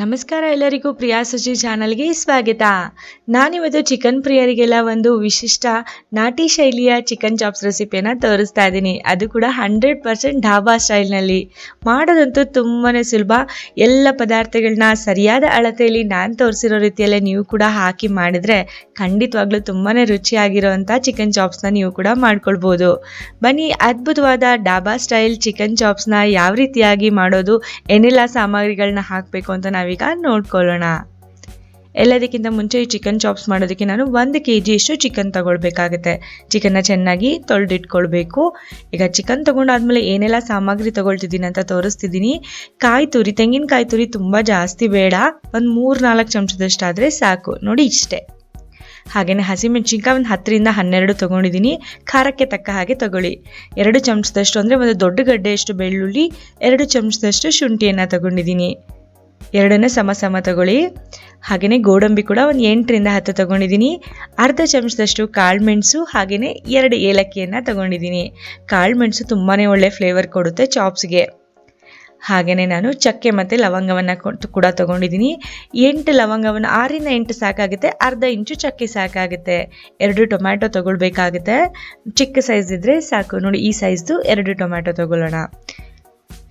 ನಮಸ್ಕಾರ ಎಲ್ಲರಿಗೂ ಪ್ರಿಯಾ ಸುಜಿ ಚಾನಲ್ಗೆ ಸ್ವಾಗತ. ನಾನಿವತ್ತು ಚಿಕನ್ ಪ್ರಿಯರಿಗೆಲ್ಲ ಒಂದು ವಿಶಿಷ್ಟ ನಾಟಿ ಶೈಲಿಯ ಚಿಕನ್ ಚಾಪ್ಸ್ ರೆಸಿಪಿಯನ್ನು ತೋರಿಸ್ತಾ ಇದ್ದೀನಿ. ಅದು ಕೂಡ ಹಂಡ್ರೆಡ್ ಪರ್ಸೆಂಟ್ ಢಾಬಾ ಸ್ಟೈಲ್ನಲ್ಲಿ. ಮಾಡೋದಂತೂ ತುಂಬಾ ಸುಲಭ. ಎಲ್ಲ ಪದಾರ್ಥಗಳನ್ನ ಸರಿಯಾದ ಅಳತೆಯಲ್ಲಿ ನಾನು ತೋರಿಸಿರೋ ರೀತಿಯಲ್ಲೇ ನೀವು ಕೂಡ ಹಾಕಿ ಮಾಡಿದರೆ ಖಂಡಿತವಾಗ್ಲೂ ತುಂಬಾ ರುಚಿಯಾಗಿರೋವಂಥ ಚಿಕನ್ ಚಾಪ್ಸ್ನ ನೀವು ಕೂಡ ಮಾಡ್ಕೊಳ್ಬೋದು. ಬನ್ನಿ, ಅದ್ಭುತವಾದ ಡಾಬಾ ಸ್ಟೈಲ್ ಚಿಕನ್ ಚಾಪ್ಸ್ನ ಯಾವ ರೀತಿಯಾಗಿ ಮಾಡೋದು, ಏನೆಲ್ಲ ಸಾಮಗ್ರಿಗಳನ್ನ ಹಾಕಬೇಕು ಅಂತ ನಾವೀಗ ನೋಡ್ಕೊಳ್ಳೋಣ. ಎಲ್ಲದಕ್ಕಿಂತ ಮುಂಚೆ ಈ ಚಿಕನ್ ಚಾಪ್ಸ್ ಮಾಡೋದಕ್ಕೆ ನಾನು ಒಂದು ಕೆ ಜಿಯಷ್ಟು ಚಿಕನ್ ತಗೊಳ್ಬೇಕಾಗುತ್ತೆ. ಚಿಕನ್ನ ಚೆನ್ನಾಗಿ ತೊಳೆದಿಟ್ಕೊಳ್ಬೇಕು. ಈಗ ಚಿಕನ್ ತೊಗೊಂಡಾದ್ಮೇಲೆ ಏನೆಲ್ಲ ಸಾಮಗ್ರಿ ತೊಗೊಳ್ತಿದ್ದೀನಿ ಅಂತ ತೋರಿಸ್ತಿದ್ದೀನಿ. ಕಾಯಿ ತುರಿ, ತೆಂಗಿನಕಾಯಿ ತುರಿ ತುಂಬ ಜಾಸ್ತಿ ಬೇಡ. ಒಂದು ಮೂರು ನಾಲ್ಕು ಚಮಚದಷ್ಟಾದರೆ ಸಾಕು. ನೋಡಿ ಇಷ್ಟೇ. ಹಾಗೆಯೇ ಹಸಿಮೆಣಸಿನ್ಕಾಯಿ ಒಂದು ಹತ್ತರಿಂದ ಹನ್ನೆರಡು ತೊಗೊಂಡಿದ್ದೀನಿ. ಖಾರಕ್ಕೆ ತಕ್ಕ ಹಾಗೆ ತಗೊಳ್ಳಿ. ಎರಡು ಚಮಚದಷ್ಟು ಅಂದರೆ ಒಂದು ದೊಡ್ಡ ಗಡ್ಡೆಯಷ್ಟು ಬೆಳ್ಳುಳ್ಳಿ, ಎರಡು ಚಮಚದಷ್ಟು ಶುಂಠಿಯನ್ನು ತಗೊಂಡಿದ್ದೀನಿ. ಎರಡನ್ನೂ ಸಮ ಸಮ ತಗೊಳ್ಳಿ. ಹಾಗೆಯೇ ಗೋಡಂಬಿ ಕೂಡ ಒಂದು ಎಂಟರಿಂದ ಹತ್ತು ತಗೊಂಡಿದ್ದೀನಿ. ಅರ್ಧ ಚಮಚದಷ್ಟು ಕಾಳುಮೆಣಸು ಹಾಗೆಯೇ ಎರಡು ಏಲಕ್ಕಿಯನ್ನು ತಗೊಂಡಿದ್ದೀನಿ. ಕಾಳುಮೆಣಸು ತುಂಬಾ ಒಳ್ಳೆ ಫ್ಲೇವರ್ ಕೊಡುತ್ತೆ ಚಾಪ್ಸ್ಗೆ ಹಾಗೆಯೇ ನಾನು ಚಕ್ಕೆ ಮತ್ತು ಲವಂಗವನ್ನು ಕೂಡ ತೊಗೊಂಡಿದ್ದೀನಿ. ಎಂಟು ಲವಂಗವನ್ನು ಆರಿಂದ ಎಂಟು ಸಾಕಾಗುತ್ತೆ, ಅರ್ಧ ಇಂಚು ಚಕ್ಕೆ ಸಾಕಾಗುತ್ತೆ. ಎರಡು ಟೊಮ್ಯಾಟೊ ತೊಗೊಳ್ಬೇಕಾಗುತ್ತೆ. ಚಿಕ್ಕ ಸೈಜ್ ಇದ್ದರೆ ಸಾಕು. ನೋಡಿ ಈ ಸೈಜ್ದು ಎರಡು ಟೊಮ್ಯಾಟೊ ತೊಗೊಳ್ಳೋಣ.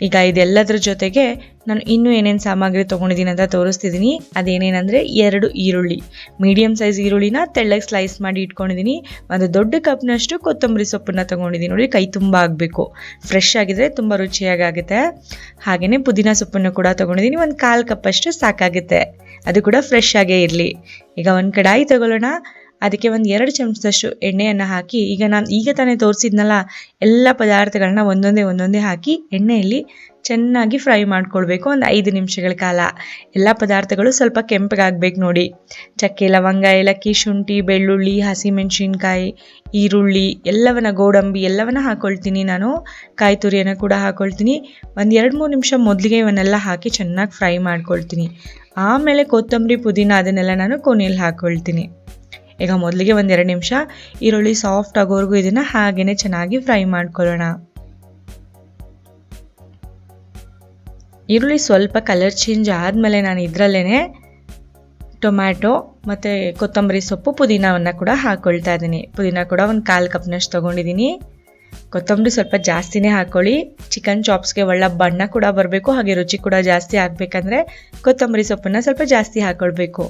ಈಗ ಇದೆಲ್ಲದರ ಜೊತೆಗೆ ನಾನು ಇನ್ನೂ ಏನೇನು ಸಾಮಗ್ರಿ ತೊಗೊಂಡಿದ್ದೀನಿ ಅಂತ ತೋರಿಸ್ತಿದ್ದೀನಿ ಅದೇನೇನಂದರೆ ಎರಡು ಈರುಳ್ಳಿ. ಮೀಡಿಯಮ್ ಸೈಜ್ ಈರುಳ್ಳಿನ ತೆಳ್ಳಗೆ ಸ್ಲೈಸ್ ಮಾಡಿ ಇಟ್ಕೊಂಡಿದ್ದೀನಿ ಒಂದು ದೊಡ್ಡ ಕಪ್ನಷ್ಟು ಕೊತ್ತಂಬರಿ ಸೊಪ್ಪನ್ನು ತೊಗೊಂಡಿದ್ದೀನಿ ನೋಡಿ, ಕೈ ತುಂಬ ಆಗಬೇಕು. ಫ್ರೆಶ್ ಆಗಿದ್ರೆ ತುಂಬ ರುಚಿಯಾಗುತ್ತೆ ಹಾಗೆಯೇ ಪುದೀನ ಸೊಪ್ಪನ್ನು ಕೂಡ ತೊಗೊಂಡಿದ್ದೀನಿ ಒಂದು ಕಾಲು ಕಪ್ಪಷ್ಟು ಸಾಕಾಗುತ್ತೆ. ಅದು ಕೂಡ ಫ್ರೆಶ್ ಆಗೇ ಇರಲಿ. ಈಗ ಒಂದು ಕಡಾಯಿ ತಗೊಳ್ಳೋಣ. ಅದಕ್ಕೆ ಒಂದು ಎರಡು ಚಮಚದಷ್ಟು ಎಣ್ಣೆಯನ್ನು ಹಾಕಿ, ಈಗ ನಾನು ಈಗ ತಾನೇ ತೋರಿಸಿದ್ನಲ್ಲ, ಎಲ್ಲ ಪದಾರ್ಥಗಳನ್ನ ಒಂದೊಂದೇ ಒಂದೊಂದೇ ಹಾಕಿ ಎಣ್ಣೆಯಲ್ಲಿ ಚೆನ್ನಾಗಿ ಫ್ರೈ ಮಾಡ್ಕೊಳ್ಬೇಕು ಒಂದು ಐದು ನಿಮಿಷಗಳ ಕಾಲ. ಎಲ್ಲ ಪದಾರ್ಥಗಳು ಸ್ವಲ್ಪ ಕೆಂಪಗಾಗಬೇಕು ನೋಡಿ. ಚಕ್ಕೆ, ಲವಂಗ, ಏಲಕ್ಕಿ, ಶುಂಠಿ, ಬೆಳ್ಳುಳ್ಳಿ, ಹಸಿಮೆಣಸಿನ್ಕಾಯಿ, ಈರುಳ್ಳಿ, ಎಲ್ಲವನ್ನ ಗೋಡಂಬಿ ಎಲ್ಲವನ್ನ ಹಾಕ್ಕೊಳ್ತೀನಿ ನಾನು. ಕಾಯಿ ತುರಿಯನ್ನು ಕೂಡ ಹಾಕ್ಕೊಳ್ತೀನಿ ಒಂದು ಎರಡು ಮೂರು ನಿಮಿಷ ಮೊದಲಿಗೆ ಇವನ್ನೆಲ್ಲ ಹಾಕಿ ಚೆನ್ನಾಗಿ ಫ್ರೈ ಮಾಡ್ಕೊಳ್ತೀನಿ. ಆಮೇಲೆ ಕೊತ್ತಂಬರಿ ಪುದೀನ ಅದನ್ನೆಲ್ಲ ನಾನು ಕೊನೆಯಲ್ಲಿ ಹಾಕ್ಕೊಳ್ತೀನಿ ಈಗ ಮೊದಲಿಗೆ ಒಂದು ಎರಡು ನಿಮಿಷ. ಈರುಳ್ಳಿ ಸಾಫ್ಟ್ ಆಗೋವರೆಗೂ ಇದನ್ನು ಹಾಗೇನೆ ಚೆನ್ನಾಗಿ ಫ್ರೈ ಮಾಡ್ಕೊಳ್ಳೋಣ. ಈರುಳ್ಳಿ ಸ್ವಲ್ಪ ಕಲರ್ ಚೇಂಜ್ ಆದಮೇಲೆ ನಾನು ಇದರಲ್ಲೇ ಟೊಮ್ಯಾಟೊ ಮತ್ತು ಕೊತ್ತಂಬರಿ ಸೊಪ್ಪು ಪುದೀನವನ್ನು ಕೂಡ ಹಾಕ್ಕೊಳ್ತಾ ಇದ್ದೀನಿ. ಪುದೀನ ಕೂಡ ಒಂದು ಕಾಲು ಕಪ್ನಷ್ಟು ತೊಗೊಂಡಿದ್ದೀನಿ. ಕೊತ್ತಂಬರಿ ಸ್ವಲ್ಪ ಜಾಸ್ತಿನೇ ಹಾಕ್ಕೊಳ್ಳಿ ಚಿಕನ್ ಚಾಪ್ಸ್ಗೆ ಒಳ್ಳೆ ಬಣ್ಣ ಕೂಡ ಬರಬೇಕು, ಹಾಗೆ ರುಚಿ ಕೂಡ ಜಾಸ್ತಿ ಆಗಬೇಕಂದ್ರೆ ಕೊತ್ತಂಬರಿ ಸೊಪ್ಪನ್ನು ಸ್ವಲ್ಪ ಜಾಸ್ತಿ ಹಾಕ್ಕೊಳ್ಬೇಕು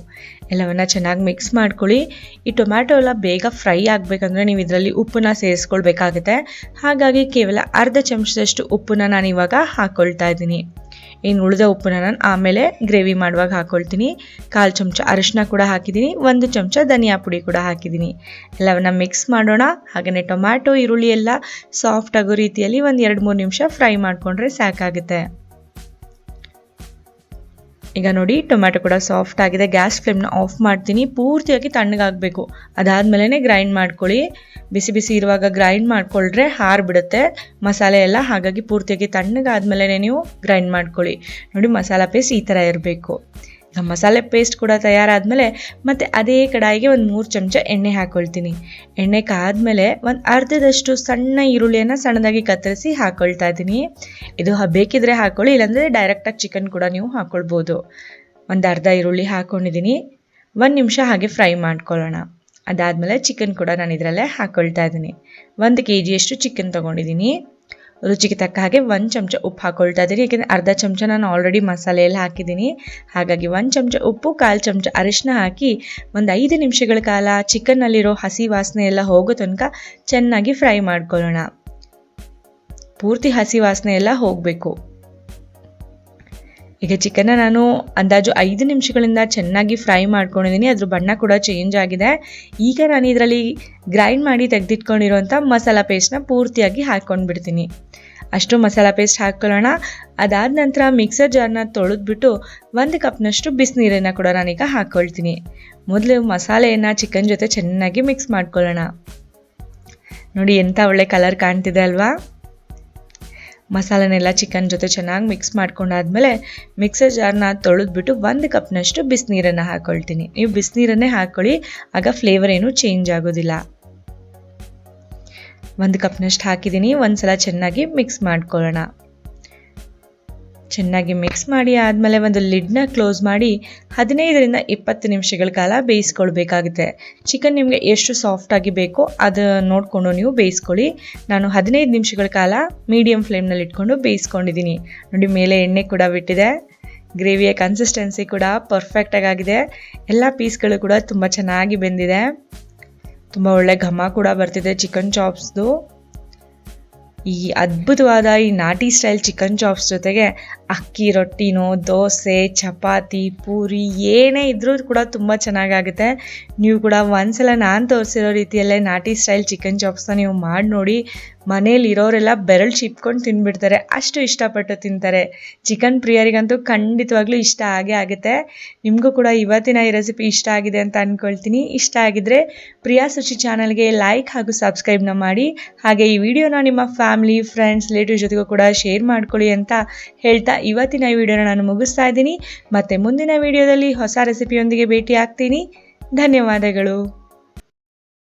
ಎಲ್ಲವನ್ನು ಚೆನ್ನಾಗಿ ಮಿಕ್ಸ್ ಮಾಡ್ಕೊಳ್ಳಿ. ಈ ಟೊಮ್ಯಾಟೊ ಎಲ್ಲ ಬೇಗ ಫ್ರೈ ಆಗಬೇಕಂದ್ರೆ ನೀವು ಇದರಲ್ಲಿ ಉಪ್ಪನ್ನ ಸೇರಿಸ್ಕೊಳ್ಬೇಕಾಗುತ್ತೆ. ಹಾಗಾಗಿ ಕೇವಲ ಅರ್ಧ ಚಮಚದಷ್ಟು ಉಪ್ಪನ್ನ ನಾನು ಇವಾಗ ಹಾಕ್ಕೊಳ್ತಾ ಇದ್ದೀನಿ. ಇನ್ನು ಉಳಿದ ಉಪ್ಪನ್ನ ನಾನು ಆಮೇಲೆ ಗ್ರೇವಿ ಮಾಡುವಾಗ ಹಾಕ್ಕೊಳ್ತೀನಿ ಕಾಲು ಚಮಚ ಅರಿಶಿನ ಕೂಡ ಹಾಕಿದ್ದೀನಿ. ಒಂದು ಚಮಚ ಧನಿಯಾ ಪುಡಿ ಕೂಡ ಹಾಕಿದ್ದೀನಿ. ಎಲ್ಲವನ್ನ ಮಿಕ್ಸ್ ಮಾಡೋಣ. ಹಾಗೆಯೇ ಟೊಮ್ಯಾಟೊ, ಈರುಳ್ಳಿ ಎಲ್ಲ ಸಾಫ್ಟ್ ಆಗೋ ರೀತಿಯಲ್ಲಿ ಒಂದು ಎರಡು ಮೂರು ನಿಮಿಷ ಫ್ರೈ ಮಾಡಿಕೊಂಡ್ರೆ ಸಾಕಾಗುತ್ತೆ. ಈಗ ನೋಡಿ, ಟೊಮ್ಯಾಟೊ ಕೂಡ ಸಾಫ್ಟ್ ಆಗಿದೆ. ಗ್ಯಾಸ್ ಫ್ಲೇಮ್ನ ಆಫ್ ಮಾಡ್ತೀನಿ. ಪೂರ್ತಿಯಾಗಿ ತಣ್ಣಗಾಗಬೇಕು ಅದಾದಮೇಲೆ ಗ್ರೈಂಡ್ ಮಾಡ್ಕೊಳ್ಳಿ. ಬಿಸಿ ಬಿಸಿ ಇರುವಾಗ ಗ್ರೈಂಡ್ ಮಾಡಿಕೊಳ್ರೆ ಹಾರ ಬಿಡುತ್ತೆ ಮಸಾಲೆ ಎಲ್ಲ ಹಾಗಾಗಿ ಪೂರ್ತಿಯಾಗಿ ತಣ್ಣಗಾದ್ಮೇಲೆ ನೀವು ಗ್ರೈಂಡ್ ಮಾಡ್ಕೊಳ್ಳಿ. ನೋಡಿ, ಮಸಾಲ ಪೇಸ್ಟ್ ಈ ಥರ ಇರಬೇಕು. ಈಗ ಮಸಾಲೆ ಪೇಸ್ಟ್ ಕೂಡ ತಯಾರಾದಮೇಲೆ ಮತ್ತು ಅದೇ ಕಡಾಯಿಗೆ ಒಂದು ಮೂರು ಚಮಚ ಎಣ್ಣೆ ಹಾಕ್ಕೊಳ್ತೀನಿ ಎಣ್ಣೆ ಕಾದ್ಮೇಲೆ ಒಂದು ಅರ್ಧದಷ್ಟು ಸಣ್ಣ ಈರುಳ್ಳಿಯನ್ನು ಸಣ್ಣದಾಗಿ ಕತ್ತರಿಸಿ ಹಾಕ್ಕೊಳ್ತಾ ಇದ್ದೀನಿ. ಇದು ಬೇಕಿದ್ರೆ ಹಾಕ್ಕೊಳ್ಳಿ ಇಲ್ಲಾಂದರೆ ಡೈರೆಕ್ಟಾಗಿ ಚಿಕನ್ ಕೂಡ ನೀವು ಹಾಕ್ಕೊಳ್ಬೋದು ಒಂದು ಅರ್ಧ ಈರುಳ್ಳಿ ಹಾಕ್ಕೊಂಡಿದ್ದೀನಿ ಒಂದು ನಿಮಿಷ ಹಾಗೆ ಫ್ರೈ ಮಾಡ್ಕೊಳ್ಳೋಣ. ಅದಾದಮೇಲೆ ಚಿಕನ್ ಕೂಡ ನಾನು ಇದರಲ್ಲೇ ಹಾಕ್ಕೊಳ್ತಾ ಇದ್ದೀನಿ. ಒಂದು ಕೆ ಜಿಯಷ್ಟು ಚಿಕನ್ ತೊಗೊಂಡಿದ್ದೀನಿ. ರುಚಿಗೆ ತಕ್ಕ ಹಾಗೆ ಒಂದು ಚಮಚ ಉಪ್ಪು ಹಾಕ್ಕೊಳ್ತಾ ಇದ್ದೀನಿ ಯಾಕೆಂದರೆ ಅರ್ಧ ಚಮಚ ನಾನು ಆಲ್ರೆಡಿ ಮಸಾಲೆಯಲ್ಲಿ ಹಾಕಿದ್ದೀನಿ. ಹಾಗಾಗಿ ಒಂದು ಚಮಚ ಉಪ್ಪು, ಕಾಲು ಚಮಚ ಅರಿಶಿನ ಹಾಕಿ ಒಂದು ಐದು ನಿಮಿಷಗಳ ಕಾಲ ಚಿಕನ್ನಲ್ಲಿರೋ ಹಸಿ ವಾಸನೆ ಎಲ್ಲ ಹೋಗೋ ತನಕ ಚೆನ್ನಾಗಿ ಫ್ರೈ ಮಾಡ್ಕೊಳ್ಳೋಣ. ಪೂರ್ತಿ ಹಸಿ ವಾಸನೆ ಎಲ್ಲ ಹೋಗಬೇಕು. ಈಗ ಚಿಕನ್ನ ನಾನು ಅಂದಾಜು ಐದು ನಿಮಿಷಗಳಿಂದ ಚೆನ್ನಾಗಿ ಫ್ರೈ ಮಾಡ್ಕೊಂಡಿದ್ದೀನಿ ಅದ್ರ ಬಣ್ಣ ಕೂಡ ಚೇಂಜ್ ಆಗಿದೆ. ಈಗ ನಾನು ಇದರಲ್ಲಿ ಗ್ರೈಂಡ್ ಮಾಡಿ ತೆಗೆದಿಟ್ಕೊಂಡಿರುವಂಥ ಮಸಾಲ ಪೇಸ್ಟ್ನ ಪೂರ್ತಿಯಾಗಿ ಹಾಕ್ಕೊಂಡು ಬಿಡ್ತೀನಿ ಅಷ್ಟು ಮಸಾಲ ಪೇಸ್ಟ್ ಹಾಕ್ಕೊಳ್ಳೋಣ ಅದಾದ ನಂತರ ಮಿಕ್ಸರ್ ಜಾರ್ನ ತೊಳೆದ್ಬಿಟ್ಟು ಒಂದು ಕಪ್ನಷ್ಟು ಬಿಸಿನೀರನ್ನು ಕೂಡ ನಾನೀಗ ಹಾಕ್ಕೊಳ್ತೀನಿ ಮೊದಲು ಮಸಾಲೆಯನ್ನು ಚಿಕನ್ ಜೊತೆ ಚೆನ್ನಾಗಿ ಮಿಕ್ಸ್ ಮಾಡ್ಕೊಳ್ಳೋಣ. ನೋಡಿ ಎಂಥ ಒಳ್ಳೆ ಕಲರ್ ಕಾಣ್ತಿದೆ ಅಲ್ವಾ? ಮಸಾಲನೆಲ್ಲ ಚಿಕನ್ ಜೊತೆ ಚೆನ್ನಾಗಿ ಮಿಕ್ಸ್ ಮಾಡ್ಕೊಂಡಾದ್ಮೇಲೆ ಮಿಕ್ಸರ್ ಜಾರ್ನ ತೊಳೆದ್ಬಿಟ್ಟು ಒಂದು ಕಪ್ನಷ್ಟು ಬಿಸಿನೀರನ್ನು ಹಾಕ್ಕೊಳ್ತೀನಿ ನೀವು ಬಿಸಿನೀರನ್ನೇ ಹಾಕ್ಕೊಳ್ಳಿ ಆಗ ಫ್ಲೇವರ್ ಏನೂ ಚೇಂಜ್ ಆಗೋದಿಲ್ಲ. ಒಂದು ಕಪ್ನಷ್ಟು ಹಾಕಿದ್ದೀನಿ ಒಂದು ಸಲ ಚೆನ್ನಾಗಿ ಮಿಕ್ಸ್ ಮಾಡ್ಕೊಳ್ಳೋಣ. ಚೆನ್ನಾಗಿ ಮಿಕ್ಸ್ ಮಾಡಿ ಆದಮೇಲೆ ಒಂದು ಲಿಡ್ನ ಕ್ಲೋಸ್ ಮಾಡಿ ಹದಿನೈದರಿಂದ ಇಪ್ಪತ್ತು ನಿಮಿಷಗಳ ಕಾಲ ಬೇಯಿಸ್ಕೊಳ್ಬೇಕಾಗುತ್ತೆ. ಚಿಕನ್ ನಿಮಗೆ ಎಷ್ಟು ಸಾಫ್ಟಾಗಿ ಬೇಕೋ ಅದು ನೋಡಿಕೊಂಡು ನೀವು ಬೇಯಿಸ್ಕೊಳ್ಳಿ. ನಾನು ಹದಿನೈದು ನಿಮಿಷಗಳ ಕಾಲ ಮೀಡಿಯಮ್ ಫ್ಲೇಮ್ನಲ್ಲಿ ಇಟ್ಕೊಂಡು ಬೇಯಿಸ್ಕೊಂಡಿದ್ದೀನಿ. ನೋಡಿ, ಮೇಲೆ ಎಣ್ಣೆ ಕೂಡ ಬಿಟ್ಟಿದೆ. ಗ್ರೇವಿಯ ಕನ್ಸಿಸ್ಟೆನ್ಸಿ ಕೂಡ ಪರ್ಫೆಕ್ಟಾಗಿ ಆಗಿದೆ ಎಲ್ಲ ಪೀಸ್ಗಳು ಕೂಡ ತುಂಬ ಚೆನ್ನಾಗಿ ಬೆಂದಿದೆ. ತುಂಬ ಒಳ್ಳೆ ಘಮ ಕೂಡ ಬರ್ತಿದೆ ಚಿಕನ್ ಚಾಪ್ಸ್ದು ಈ ಅದ್ಭುತವಾದ ಈ ನಾಟಿ ಸ್ಟೈಲ್ ಚಿಕನ್ ಚಾಪ್ಸ್ ಜೊತೆಗೆ ಅಕ್ಕಿ ರೊಟ್ಟಿನೋ, ದೋಸೆ, ಚಪಾತಿ, ಪೂರಿ, ಏನೇ ಇದ್ರೂ ಕೂಡ ತುಂಬ ಚೆನ್ನಾಗಾಗುತ್ತೆ. ನೀವು ಕೂಡ ಒಂದ್ಸಲ ನಾನು ತೋರಿಸಿರೋ ರೀತಿಯಲ್ಲೇ ನಾಟಿ ಸ್ಟೈಲ್ ಚಿಕನ್ ಚಾಪ್ಸ್ನ ನೀವು ಮಾಡಿ ನೋಡಿ. ಮನೇಲಿರೋರೆಲ್ಲ ಬೆರಳು ಚಿಪ್ಕೊಂಡು ತಿನ್ಬಿಡ್ತಾರೆ, ಅಷ್ಟು ಇಷ್ಟಪಟ್ಟು ತಿಂತಾರೆ. ಚಿಕನ್ ಪ್ರಿಯರಿಗಂತೂ ಖಂಡಿತವಾಗ್ಲೂ ಇಷ್ಟ ಆಗೇ ಆಗುತ್ತೆ. ನಿಮಗೂ ಕೂಡ ಇವತ್ತಿನ ಈ ರೆಸಿಪಿ ಇಷ್ಟ ಆಗಿದೆ ಅಂತ ಅಂದ್ಕೊಳ್ತೀನಿ ಇಷ್ಟ ಆಗಿದ್ರೆ ಪ್ರಿಯಾ ಸುಚಿ ಚಾನಲ್ಗೆ ಲೈಕ್ ಹಾಗೂ ಸಬ್ಸ್ಕ್ರೈಬ್ನ ಮಾಡಿ. ಹಾಗೆ ಈ ವಿಡಿಯೋನ ನಿಮ್ಮ ಫ್ಯಾಮಿಲಿ, ಫ್ರೆಂಡ್ಸ್ ರಿಲೇಟಿವ್ ಜೊತೆಗೂ ಕೂಡ ಶೇರ್ ಮಾಡ್ಕೊಳ್ಳಿ ಅಂತ ಹೇಳ್ತಾ ಇವತ್ತಿನ ವಿಡಿಯೋನ ನಾನು ಮುಗಿಸ್ತಾ ಇದ್ದೀನಿ. ಮತ್ತು ಮುಂದಿನ ವಿಡಿಯೋದಲ್ಲಿ ಹೊಸ ರೆಸಿಪಿಯೊಂದಿಗೆ ಭೇಟಿ ಆಗ್ತೀನಿ ಧನ್ಯವಾದಗಳು.